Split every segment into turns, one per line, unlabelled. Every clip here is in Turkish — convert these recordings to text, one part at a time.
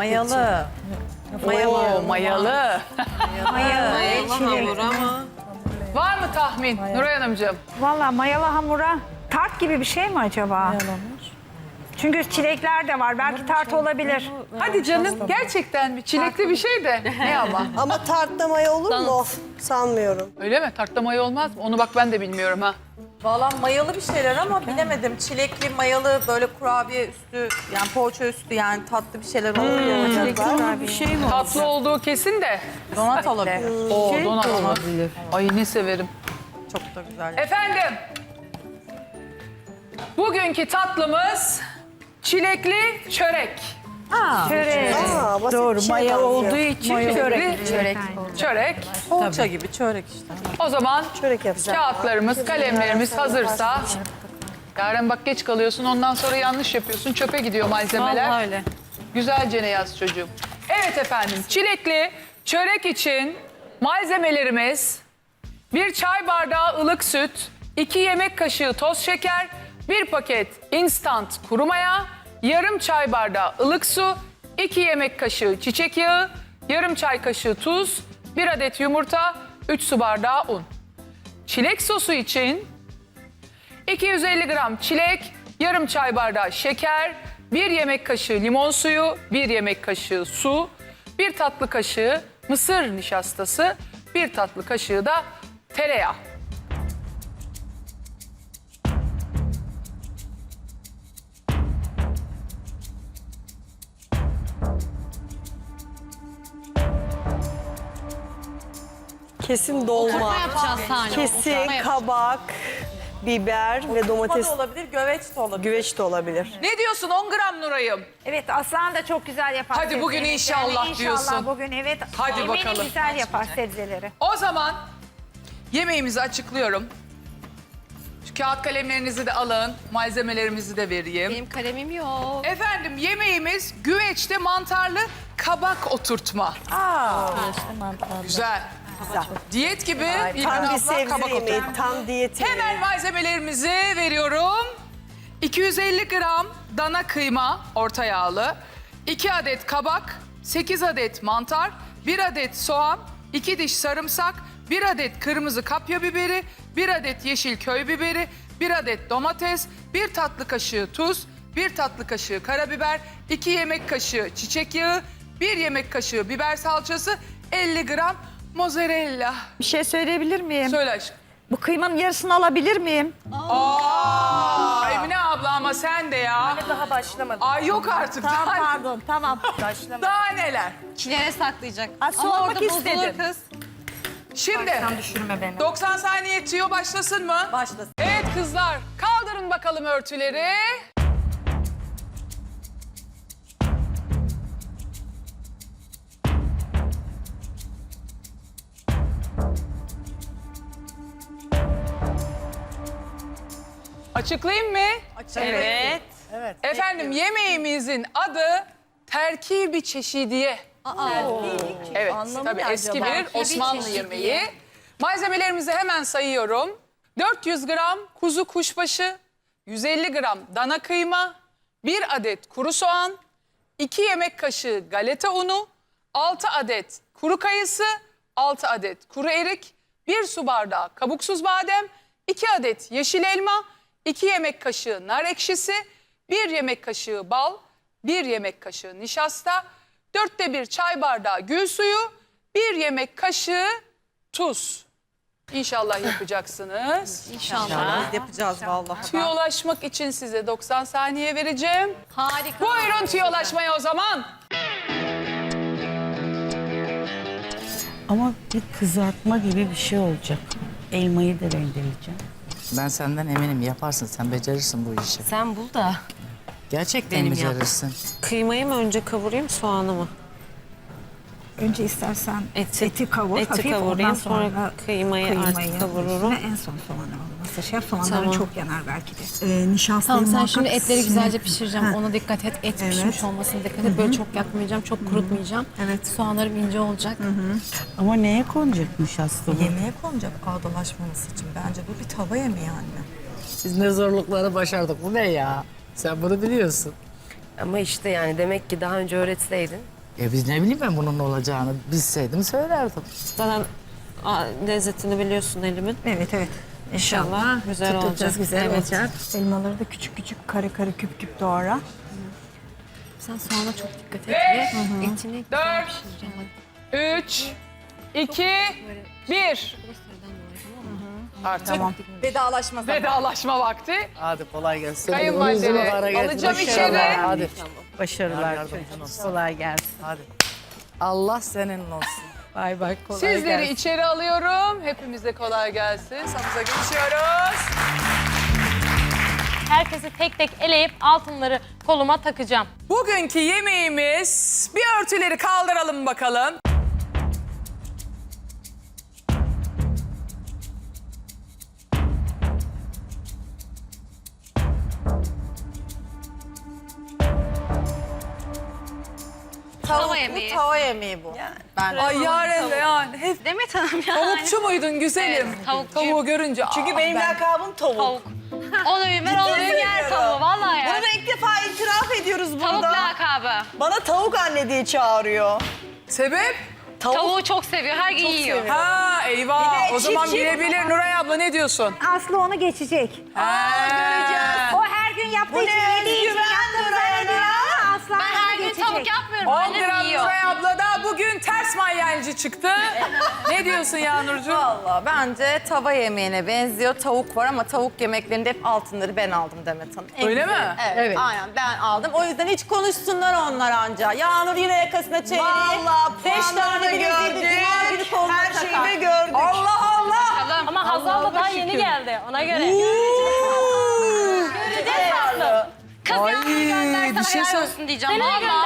Mayalı.
Oo, mayalı.
Mayalı çilek.
Var mı tahmin Nuray Hanımcığım?
Valla mayalı hamura tart gibi bir şey mi acaba? Çünkü çilekler de var. Belki tart olabilir.
Hadi canım gerçekten bir çilekli bir şey de. Ne ama?
Ama tartta maya olur mu? Sanmıyorum.
Öyle mi? Tartta maya olmaz mı? Onu bak ben de bilmiyorum ha.
Valla mayalı bir şeyler ama bilemedim. Çilekli, mayalı, böyle kurabiye üstü, yani poğaça üstü yani tatlı bir şeyler olabilir. acaba.
bir şey mi?
Tatlı olduğu kesin de.
Donat olabilir.
Oo donat olabilir. Ay ne severim.
Çok da güzel.
Efendim. Bugünkü tatlımız çilekli çörek.
Çörek.
Aa, basit
Doğru
bir
maya
benziyor.
olduğu için
Çörek.
çörek.
Çörek.
Poğaça gibi çörek işte.
O zaman
Çörek yapacağım.
kağıtlarımız, kalemlerimiz hazırsa. Yarın bak geç kalıyorsun ondan sonra yanlış yapıyorsun. Çöpe gidiyor malzemeler.
Vallahi öyle.
Güzelce ne yaz çocuğum. Evet efendim çilekli çörek için malzemelerimiz bir çay bardağı ılık süt, iki yemek kaşığı toz şeker, bir paket instant kuru maya, yarım çay bardağı ılık su, iki yemek kaşığı çiçek yağı, yarım çay kaşığı tuz, bir adet yumurta, 3 su bardağı un. Çilek sosu için 250 gram çilek, yarım çay bardağı şeker, bir yemek kaşığı limon suyu, bir yemek kaşığı su, bir tatlı kaşığı mısır nişastası, bir tatlı kaşığı da tereyağı.
Kesin dolma.
yapacağız sahne.
Kesin kabak, biber ve
Domates
domates,
da olabilir, güveç de olabilir.
güveç de olabilir.
Ne diyorsun 10 gram Nuray'ım?
Evet Aslan da çok güzel yapar.
Hadi bugün inşallah diyorsun.
İnşallah bugün evet.
Hadi
Eminim
bakalım.
güzel yapar sebzeleri.
O zaman yemeğimizi açıklıyorum. Şu kağıt kalemlerinizi de alın, malzemelerimizi de vereyim.
Benim kalemim yok.
Efendim yemeğimiz güveçte mantarlı kabak oturtma. Güzel. Diyet gibi bir
Tam bir
abla
sebze
kabak
yemeği,
oturtma.
tam diyet yemeği.
Hemen malzemelerimizi veriyorum. 250 gram dana kıyma orta yağlı, 2 adet kabak, 8 adet mantar, 1 adet soğan, 2 diş sarımsak, 1 adet kırmızı kapya biberi, 1 adet yeşil köy biberi, 1 adet domates, 1 tatlı kaşığı tuz, 1 tatlı kaşığı karabiber, 2 yemek kaşığı çiçek yağı, 1 yemek kaşığı biber salçası, 50 gram mozzarella.
Bir şey söyleyebilir miyim?
Söyle aşkım.
Bu kıymanın yarısını alabilir miyim?
Aa, Emine abla ama sen de ya.
Daha başlamadım.
Ay yok artık.
Tamam
daha,
pardon tamam.
daha neler?
Kilere saklayacak.
Ha,
Ama
sormak
orada bozulur
istedim.
kız.
Şimdi 90 saniye yetiyor başlasın mı?
Başlasın.
Evet kızlar kaldırın bakalım örtüleri. Açıklayayım mı?
Evet.
Efendim yemeğimizin adı terkibi çeşidiye. Evet tabii eski bir
Terkibi
Osmanlı
çeşidiye.
yemeği. Malzemelerimizi hemen sayıyorum. 400 gram kuzu kuşbaşı, 150 gram dana kıyma, 1 adet kuru soğan, 2 yemek kaşığı galeta unu, 6 adet kuru kayısı, 6 adet kuru erik, 1 su bardağı kabuksuz badem, 2 adet yeşil elma, 2 yemek kaşığı nar ekşisi, 1 yemek kaşığı bal, 1 yemek kaşığı nişasta, 4'te 1 çay bardağı gül suyu, 1 yemek kaşığı tuz. İnşallah yapacaksınız.
İnşallah.
Yapacağız vallahi.
Tüyolaşmak için size 90 saniye vereceğim.
Harika.
Buyurun tüyolaşmaya o zaman.
Ama bir kızartma gibi bir şey olacak. Elmayı da rendeleyeceğim.
Ben senden eminim yaparsın. Sen becerirsin bu işi.
Sen bul da
Gerçekten
Benim yap-
becerirsin.
kıymayı mı önce kavurayım soğanı mı?
Önce istersen
Eti-
eti, kavur.
eti
hafif,
kavurayım,
ondan
sonra kıymayı artık kavururum.
Ve en son soğanı olması şey. Soğanların
Tamam.
çok yanar belki de. Ee, nişastayı
Tamam sen şimdi etleri güzelce pişireceğim. Ona dikkat et. Et
Evet.
pişmiş olmasına dikkat et. Böyle çok yakmayacağım, çok kurutmayacağım.
Evet.
Soğanlarım ince olacak.
Ama neye konacakmış aslında?
Yemeğe konacak ağdalaşmaması için. Bence bu bir tava yemeği anne.
Biz ne zorlukları başardık. Bu ne ya? Sen bunu biliyorsun.
Ama işte yani demek ki daha önce öğretseydin.
E biz ne bileyim ben bunun ne olacağını bilseydim söylerdim.
Zaten lezzetini biliyorsun elimin.
Evet evet.
İnşallah güzel olacak.
güzel
Evet.
olacak. Elmaları da küçük küçük kare kare küp küp doğra.
Sen soğana çok dikkat et ve etini
Dört.
pişireceğim.
3, 2, 1. Artık
Tamam.
Vedalaşma zamanı.
vedalaşma vakti.
Hadi kolay gelsin.
Kayınvalideleri
Hadi.
alacağım içeri.
Hadi.
Başarılar çocuğum. Kolay gelsin.
Hadi. Allah senin olsun.
Bay bay kolay
Sizleri
gelsin.
içeri alıyorum. Hepimize kolay gelsin. Samıza geçiyoruz.
Herkesi tek tek eleyip altınları koluma takacağım.
Bugünkü yemeğimiz bir örtüleri kaldıralım bakalım.
Tavuklu
yemeği.
tava yemeği bu. Ben
Ay Yaren de yani hep
Demet Hanım ya.
tavukçu muydun güzelim?
Evet, tavukçu.
Tavuğu görünce.
Çünkü benim
ben-
lakabım tavuk.
Tavuk. Onu ben onu yer tavuğu vallahi ya.
Bunu da ilk defa itiraf ediyoruz burada.
Tavuk lakabı.
Bana tavuk anne diye çağırıyor.
Sebep?
Tavuk.
Tavuğu çok seviyor. Her gün yiyor.
seviyor.
Ha eyvah.
Bir de
O zaman
çift
bilebilir. Nuray abla ne diyorsun?
Aslı onu geçecek.
Ha.
O her gün yaptığı
Bu
için
ne
yediği için
özgüven
tavuk yapmıyorum.
10
Annem
gram
yiyor.
Nuray abla da bugün ters manyenci çıktı. ne diyorsun Yağnurcuğum?
Valla bence tava yemeğine benziyor. Tavuk var ama tavuk yemeklerinde hep altınları ben aldım Demet Hanım. En
Öyle
güzeli.
mi?
Evet, Aynen ben aldım. O yüzden hiç konuşsunlar onlar anca. Yağnur yine yakasına çevireyim.
Vallahi
Beş tane bileziği koluna
Her şeyi
takar.
de gördük.
Allah Allah.
Ama Hazal da daha yeni geldi. Ona göre. Kız
Ay,
yağmuru gönderdi.
Bir şey
helal olsun diyeceğim. Valla.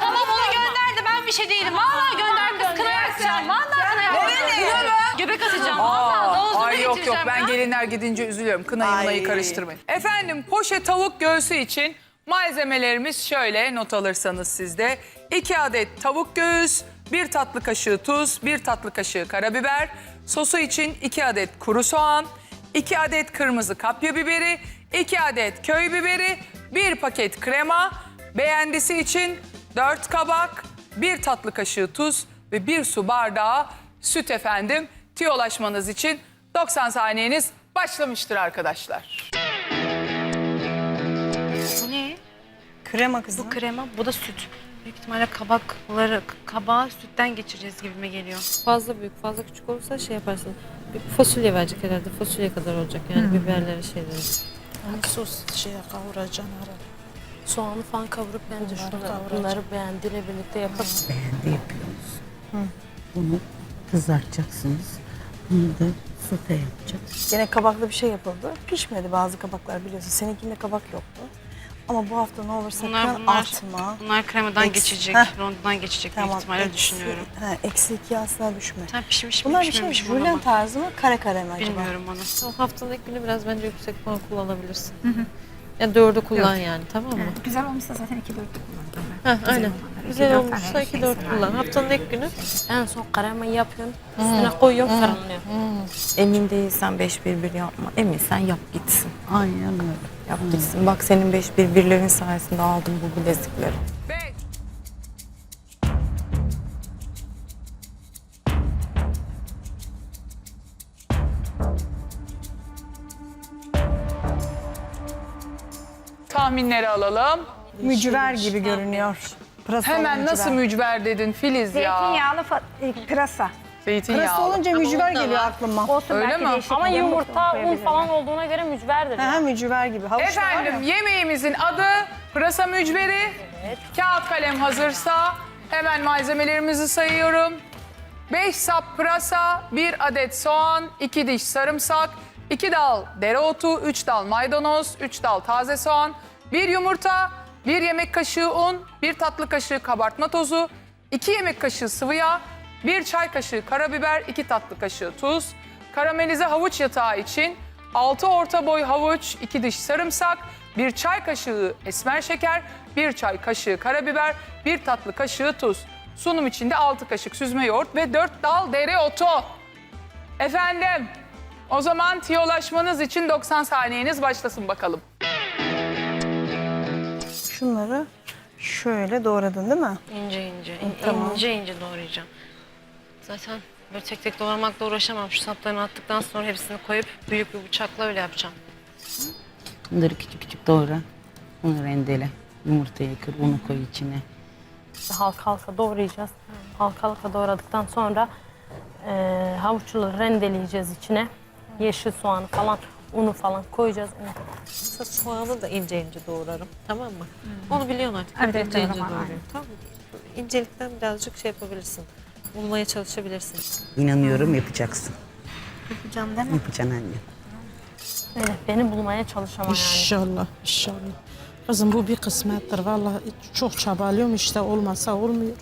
Tamam onu gönderdi. Ben bir şey değilim. Valla gönderdi. Kız kına yakacağım. Valla kına yakacağım. Göbek atacağım. Valla. Davuzunu
Ay yok yok ben gelinler gidince üzülüyorum. Kınayı
Ay.
mınayı karıştırmayın. Efendim poşet tavuk göğsü için malzemelerimiz şöyle not alırsanız sizde. 2 adet tavuk göğüs, 1 tatlı kaşığı tuz, 1 tatlı kaşığı karabiber, sosu için 2 adet kuru soğan, 2 adet kırmızı kapya biberi, 2 adet köy biberi, 1 paket krema, beğendisi için 4 kabak, 1 tatlı kaşığı tuz ve 1 su bardağı süt efendim. Tiyolaşmanız için 90 saniyeniz başlamıştır arkadaşlar.
Bu ne?
Krema kızım.
Bu krema, bu da süt. Büyük ihtimalle kabakları, kabağı sütten geçireceğiz gibime geliyor.
Fazla büyük, fazla küçük olursa şey yaparsın. Bir fasulye verecek herhalde. Fasulye kadar olacak yani biberleri şeyleri.
Sos şey kavuracaksın ara. Soğanı falan kavurup bence şurada bunları beğendiyle birlikte yapıp
Beğendi yapıyoruz. Bunu kızartacaksınız. Bunu da sote yapacağız.
Gene kabaklı bir şey yapıldı. Pişmedi bazı kabaklar biliyorsun. Seninkinde kabak yoktu. Ama bu hafta ne olur sakın
Bunlar- bunlar-
atma.
Bunlar kremadan
Eks-
geçecek,
Heh.
rondodan geçecek büyük ihtimalle
eksi-
düşünüyorum.
Ha, eksi iki asla düşme.
Sen pişmiş mi
Bunlar bir şey
pişmemiş mi
jülyen
bak.
tarzı mı kare kare mi acaba?
Bilmiyorum onu.
O haftanın ilk günü biraz bence yüksek puan kullanabilirsin. Yani dördü kullan yani tamam mı?
Güzel olmuşsa zaten iki dört
Ha, aynen. Güzel olmuşsa
tane
2
şey
4 kullan. Haftanın ilk günü
en son kremayı yapıyorsun. Üstüne koyuyorsun fırınlıyor.
Emin değilsen 5-1-1 yapma. Eminsen yap gitsin.
Aynen öyle.
Yap gitsin. Bak senin 5-1-1'lerin sayesinde aldım bu bilezikleri.
Tahminleri alalım.
Mücver gibi görünüyor. Pırasalı
Hemen
mücver.
nasıl mücver dedin Filiz ya?
Zeytinyağlı fa- e, pırasa.
Zeytinyağlı.
Pırasa olunca mücver geliyor aklıma.
Olsun
Öyle
belki
mi?
değişik
Ama
bir yumurta
yumurta, un falan olduğuna göre mücverdir.
Ha, mücver gibi. Havuç da var ya.
Efendim yemeğimizin adı pırasa mücveri. Kağıt kalem hazırsa hemen malzemelerimizi sayıyorum. 5 sap pırasa, 1 adet soğan, 2 diş sarımsak, 2 dal dereotu, 3 dal maydanoz, 3 dal taze soğan, 1 yumurta, 1 yemek kaşığı un, 1 tatlı kaşığı kabartma tozu, 2 yemek kaşığı sıvı yağ, 1 çay kaşığı karabiber, 2 tatlı kaşığı tuz, karamelize havuç yatağı için 6 orta boy havuç, 2 diş sarımsak, 1 çay kaşığı esmer şeker, 1 çay kaşığı karabiber, 1 tatlı kaşığı tuz. Sunum içinde 6 kaşık süzme yoğurt ve 4 dal dereotu. Efendim, o zaman tiyolaşmanız için 90 saniyeniz başlasın bakalım.
Şunları Şöyle doğradın değil mi?
İnce ince, in-
tamam.
ince ince doğrayacağım. Zaten böyle tek tek doğramakla uğraşamam. Şu saplarını attıktan sonra hepsini koyup büyük bir bıçakla öyle yapacağım.
Bunları küçük küçük doğra. Onu rendele. Yumurtayı kır, unu koy içine.
Halka halka doğrayacağız. Halka halka doğradıktan sonra eee havuçları rendeleyeceğiz içine. Yeşil soğanı falan, unu falan koyacağız. Unu.
Mesela soğanı da ince ince doğrarım. Tamam mı? Onu biliyorsun artık.
Evet,
ince ince
doğramam,
doğruyorum. Tamam mı? İncelikten birazcık şey yapabilirsin. Bulmaya çalışabilirsin.
İnanıyorum yapacaksın.
Yapacağım değil mi?
Yapacaksın anne.
Öyle beni bulmaya çalışamam yani.
İnşallah, inşallah. Kızım bu bir kısmettir. Vallahi çok çabalıyorum işte olmasa olmuyor.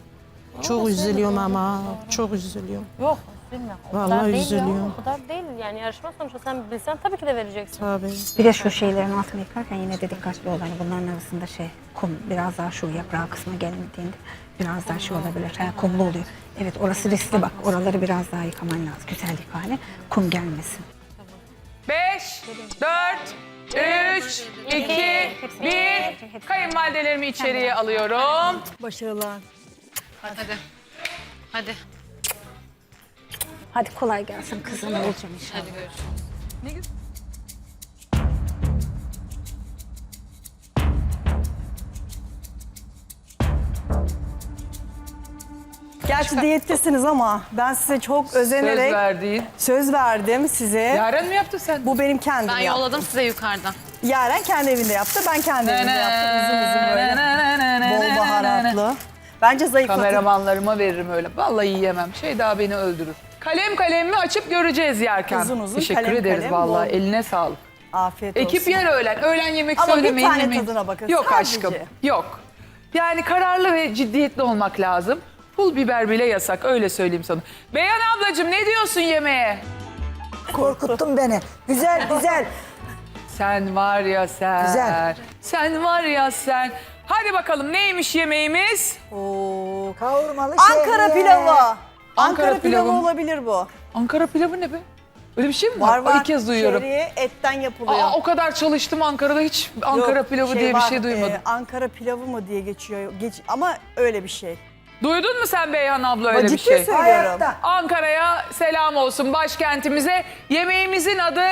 Çok üzülüyorum ama çok üzülüyorum.
Yok, üzülme. O
Vallahi
kadar değil ya.
üzülüyorum.
O kadar değil. Yani yarışma sonuçta sen bilsen tabii ki de vereceksin.
Tabii.
Bir de şu şeylerin altını yıkarken yine de dikkatli ol. Hani bunların arasında şey kum biraz daha şu yaprağı kısmına gelmediğinde biraz daha şey olabilir. Ha, kumlu oluyor. Evet orası riskli bak. Oraları biraz daha yıkaman lazım. Güzel yıka hani kum gelmesin.
5, 4, 3, 2, 1. Kayınvalidelerimi içeriye alıyorum.
Başarılar.
Hadi. Hadi.
Hadi kolay gelsin kızım. Olacağım inşallah.
Hadi görüşürüz.
Gerçi diyettesiniz ama ben size çok özenerek
Söz verdiğin.
söz verdim size.
Yaren mi yaptı sen?
Bu benim kendim
Ben
yaptım.
yolladım size yukarıdan.
Yaren kendi evinde yaptı, ben kendi evimde yaptım. Uzun uzun böyle. Bol baharatlı. Bence zayıflatır.
Kameramanlarıma veririm öyle. Vallahi yiyemem. Şey daha beni öldürür. Kalem kalemimi açıp göreceğiz yerken.
Uzun uzun
Teşekkür
kalem
ederiz
kalem,
vallahi.
bol.
Eline sağlık.
Afiyet olsun.
Ekip yer öğlen. Öğlen yemek
Ama bir
söylemeyin.
tane
yemeyin.
tadına bakın,
Yok
sadece.
aşkım. Yok. Yani kararlı ve ciddiyetli olmak lazım. Pul biber bile yasak. Öyle söyleyeyim sana. Beyhan ablacığım ne diyorsun yemeğe?
Korkuttun beni. Güzel güzel.
Sen var ya sen.
Güzel.
Sen var ya sen. Hadi bakalım neymiş yemeğimiz?
Oo.
Kavurmalı
Ankara
şehriye.
pilavı. Ankara,
Ankara
pilavı
pilavı.
olabilir bu.
Ankara pilavı ne be? Öyle bir şey mi var?
Var var.
İlk kez duyuyorum.
Şehriye etten yapılıyor.
Aa, o kadar çalıştım Ankara'da hiç Ankara
Yok,
pilavı diye bir
var,
şey duymadım.
e, Ankara pilavı mı diye geçiyor. Geç, ama öyle bir şey.
Duydun mu sen Beyhan abla öyle bir
Ciddi
şey?
söylüyorum.
Hayatta.
Ankara'ya selam olsun başkentimize. Yemeğimizin adı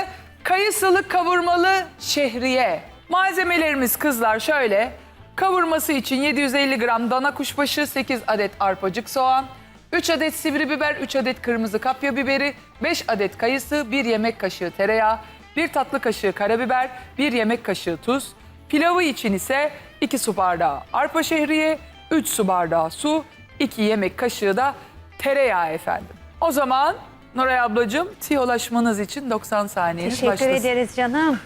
kayısılı kavurmalı şehriye. Malzemelerimiz kızlar şöyle. Kavurması için 750 gram dana kuşbaşı, 8 adet arpacık soğan, 3 adet sivri biber, 3 adet kırmızı kapya biberi, 5 adet kayısı, 1 yemek kaşığı tereyağı, 1 tatlı kaşığı karabiber, 1 yemek kaşığı tuz. Pilavı için ise 2 su bardağı arpa şehriye, 3 su bardağı su, 2 yemek kaşığı da tereyağı efendim. O zaman Nuray ablacığım tiyolaşmanız için 90 saniyeniz
Teşekkür
başlasın.
ederiz canım.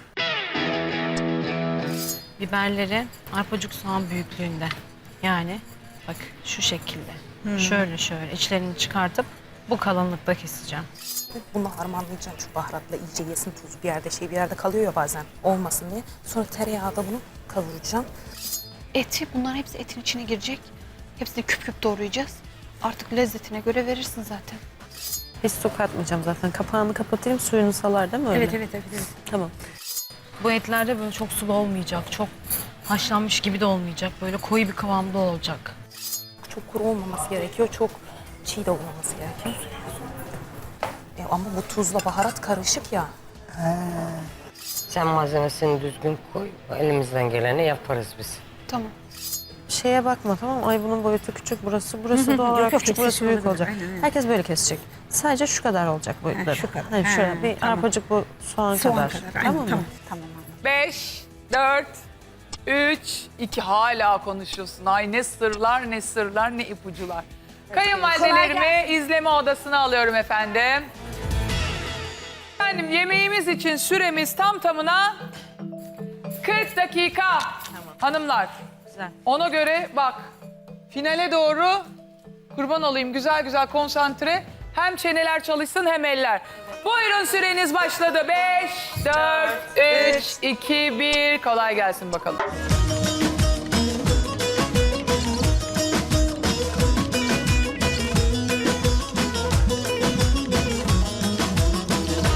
Biberleri arpacık soğan büyüklüğünde. Yani bak şu şekilde. Şöyle şöyle içlerini çıkartıp bu kalınlıkta keseceğim.
Bunu harmanlayacaksın şu baharatla iyice yesin tuzu bir yerde şey bir yerde kalıyor ya bazen olmasın diye. Sonra tereyağda bunu kavuracaksın.
Eti bunların hepsi etin içine girecek. Hepsini küp küp doğrayacağız. Artık lezzetine göre verirsin zaten.
Hiç su katmayacağım zaten. Kapağını kapatayım suyunu salar değil mi öyle?
Evet evet evet. evet.
Tamam.
Bu etlerde böyle çok sulu olmayacak. Çok haşlanmış gibi de olmayacak. Böyle koyu bir kıvamda olacak.
Çok kuru olmaması gerekiyor. Çok çiğ de olmaması gerekiyor. E, ama bu tuzla baharat karışık ya.
Sen malzemesini düzgün koy. Elimizden geleni yaparız biz.
Tamam.
Şeye bakma tamam mı? Ay bunun boyutu küçük burası. Burası doğal olarak
yok,
küçük burası büyük olacak. Herkes böyle kesecek. Sadece şu kadar olacak boyutları.
şu kadar.
Hayır,
Ha,
şöyle bir
tamam.
arpacık bu soğan,
Soğan
kadar.
kadar.
Tamam mı?
tamam. Tamam. anladım.
5, 4, 3, 2 hala konuşuyorsun. Ay ne sırlar ne sırlar ne ipucular. Kayınvalidelerimi izleme odasına alıyorum efendim. Efendim yemeğimiz için süremiz tam tamına 40 dakika. Hanımlar
Güzel.
ona göre bak finale doğru kurban olayım güzel güzel konsantre. Hem çeneler çalışsın hem eller. Buyurun süreniz başladı. 5, 4, 3, 2, 1. Kolay gelsin bakalım.